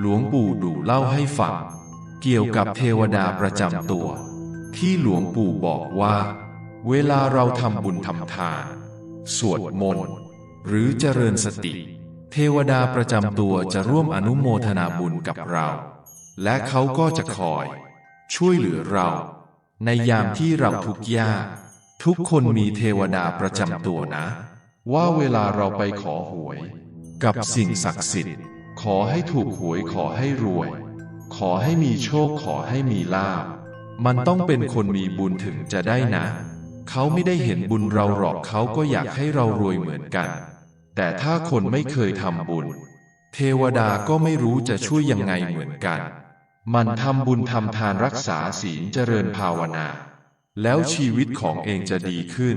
หลวงปู่ดูเล่าให้ฟัง เกี่ยวกับเทวดาประจำตัว ที่หลวงปู่บอกว่า เวลาเราทำบุญทำทาน สวดมนต์หรือเจริญสติ เทวดาประจำตัวจะร่วมอนุโมทนาบุญกับเรา และเขาก็จะคอย ช่วยเหลือเรา ในยามที่เราทุกข์ยากทุกคนมีเทวดาประจำตัวนะ ว่าเวลาเราไปขอหวย กับสิ่งศักดิ์สิทธิ์ ขอให้ถูกหวยขอให้รวย ขอให้มีโชคขอให้มีลาภมันต้องเป็นคนมีบุญถึงจะได้นะ เขาไม่ได้เห็นบุญเราหรอกเขาก็อยากให้เรารวยเหมือนกัน แต่ถ้าคนไม่เคยทำบุญ เทวดาก็ไม่รู้จะช่วยยังไงเหมือนกัน มันทำบุญทำทานรักษาศีลเจริญภาวนา แล้วชีวิตของเองจะดีขึ้น